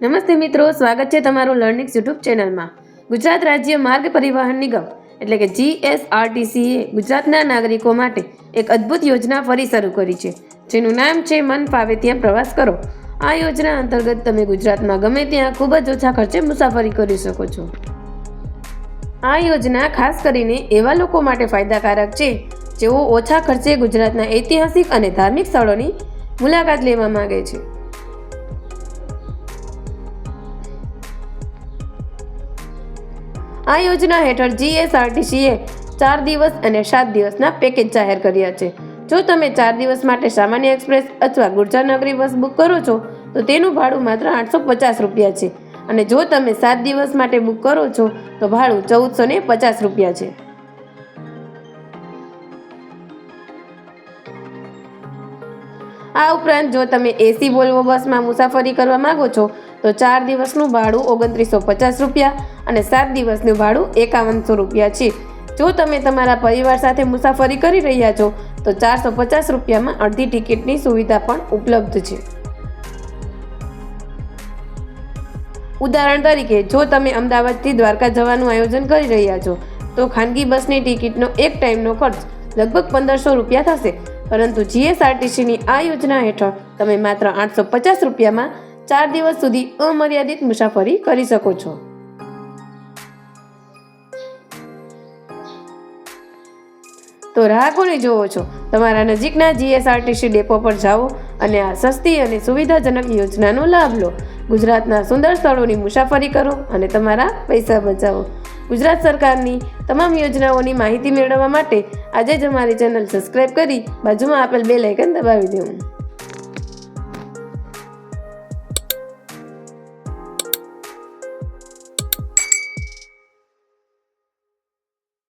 નમસ્તે મિત્રો, સ્વાગત છે તમારું લર્નિંગ યુટ્યુબ ચેનલમાં. ગુજરાત રાજ્ય માર્ગ પરિવહન નિગમ, એટલે કે જીએસઆરટીસીએ ગુજરાતના નાગરિકો માટે એક અદ્ભુત યોજના ફરી શરૂ કરી છે, જેનું નામ છે મન ફાવે ત્યાં પ્રવાસ કરો. આ યોજના અંતર્ગત તમે ગુજરાતમાં ગમે ત્યાં ખૂબ જ ઓછા ખર્ચે મુસાફરી કરી શકો છો. આ યોજના ખાસ કરીને એવા લોકો માટે ફાયદાકારક છે, જેઓ ઓછા ખર્ચે ગુજરાતના ઐતિહાસિક અને ધાર્મિક સ્થળોની મુલાકાત લેવા માગે છે. આ યોજના હેઠળ જીએસઆરટીસીએ ચાર દિવસ અને સાત દિવસના પેકેજ જાહેર કર્યા છે. જો તમે ચાર દિવસ માટે સામાન્ય એક્સપ્રેસ અથવા ગુર્જાનગરી બસ બુક કરો છો, તો તેનું ભાડું માત્ર આઠસો પચાસ રૂપિયા છે. અને જો તમે સાત દિવસ માટે બુક કરો છો, તો ભાડું ચૌદસો પચાસ રૂપિયા છે. આ ઉપરાંત જો તમે એસી વોલ્વો બસમાં મુસાફરી કરવા માંગો છો, તો ચાર દિવસનું ભાડું ઓગણત્રીસો પચાસ રૂપિયા અને સાત દિવસનું ભાડું એકાવનસો રૂપિયા છે. જો તમે તમારા પરિવાર સાથે મુસાફરી કરી રહ્યા છો, તો ચારસો પચાસ રૂપિયામાં અડધી ટિકિટની સુવિધા પણ ઉપલબ્ધ છે. ઉદાહરણ તરીકે, જો તમે અમદાવાદથી દ્વારકા જવાનું આયોજન કરી રહ્યા છો, તો ખાનગી બસની ટિકિટનો એક ટાઈમનો ખર્ચ લગભગ પંદરસો રૂપિયા થશે. પરંતુ જીએસઆરટીસીની આ યોજના હેઠળ તમે માત્ર આઠસો પચાસ રૂપિયામાં ચાર દિવસ સુધી અમર્યાદિત મુસાફરી કરી શકો છો. તો રાહ કોને જોવો છો, તમારા નજીકના જીએસઆરટીસી ડેપો પર જાઓ અને આ સસ્તી અને સુવિધાજનક યોજનાનો લાભ લો. ગુજરાતના સુંદર સ્થળોની મુસાફરી કરો અને તમારા પૈસા બચાવો. ગુજરાત સરકારની તમામ યોજનાઓની માહિતી મેળવવા માટે આજે જ અમારી ચેનલ સબસ્ક્રાઇબ કરી બાજુમાં આપેલ બે લાઇકન દબાવી દેવું.